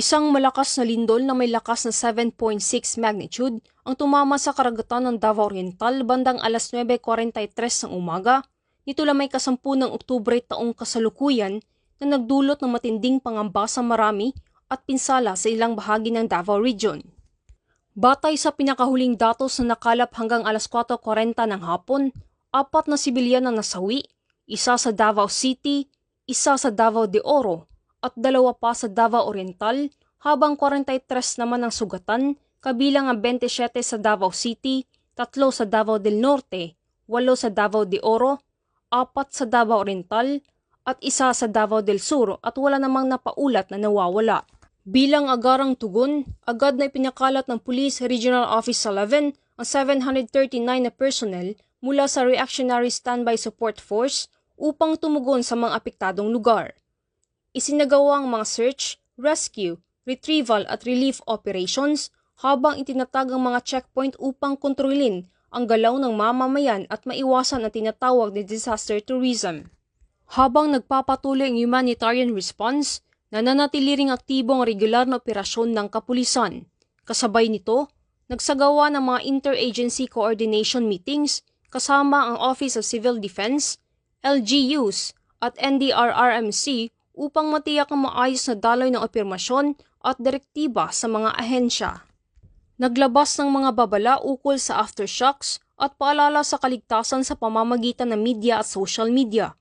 Isang malakas na lindol na may lakas na 7.6 magnitude ang tumama sa karagatan ng Davao Oriental bandang alas 9.43 ng umaga nito lang may kasampu ng Oktubre taong kasalukuyan na nagdulot ng matinding pangamba sa marami at pinsala sa ilang bahagi ng Davao Region. Batay sa pinakahuling datos na nakalap hanggang alas 4.40 ng hapon, apat na sibilyan na nasawi, isa sa Davao City, isa sa Davao de Oro, at dalawa pa sa Davao Oriental, habang 43 naman ang sugatan, kabilang ang 27 sa Davao City, tatlo sa Davao del Norte, walo sa Davao de Oro, apat sa Davao Oriental, at isa sa Davao del Sur at wala namang napaulat na nawawala. Bilang agarang tugon, agad na ipinakalat ng Police Regional Office 11 ang 739 na personnel mula sa Reactionary Standby Support Force upang tumugon sa mga apektadong lugar. Isinagawa ang mga search, rescue, retrieval at relief operations habang itinatag ang mga checkpoint upang kontrolin ang galaw ng mamamayan at maiwasan ang tinatawag na disaster tourism. Habang nagpapatuloy ang humanitarian response, nananatili ring aktibo ang regular na operasyon ng kapulisan. Kasabay nito, nagsagawa ng mga interagency coordination meetings kasama ang Office of Civil Defense, LGUs at NDRRMC upang matiyak ang maayos na daloy ng operamasyon at direktiba sa mga ahensya. Naglabas ng mga babala ukol sa aftershocks at paalala sa kaligtasan sa pamamagitan ng media at social media.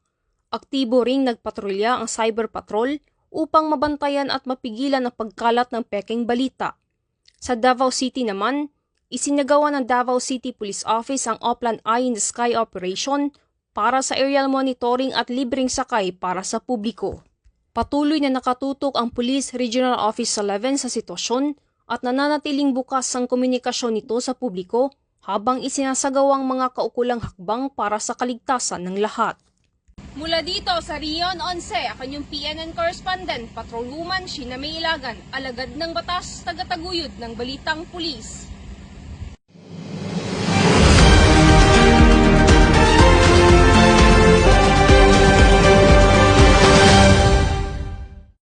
Aktibo ring nagpatrolya ang cyber patrol upang mabantayan at mapigilan ang pagkalat ng peking balita. Sa Davao City naman, isinagawa ng Davao City Police Office ang Oplan Eye in the Sky operation para sa aerial monitoring at libreng sakay para sa publiko. Patuloy na nakatutok ang Police Regional Office 11 sa sitwasyon at nananatiling bukas ang komunikasyon nito sa publiko habang isinasagawang mga kaukulang hakbang para sa kaligtasan ng lahat. Mula dito sa Rion 11, ako yung PNN correspondent, patrolwoman Sheena May alagad ng batas, tagataguyod ng Balitang Pulis.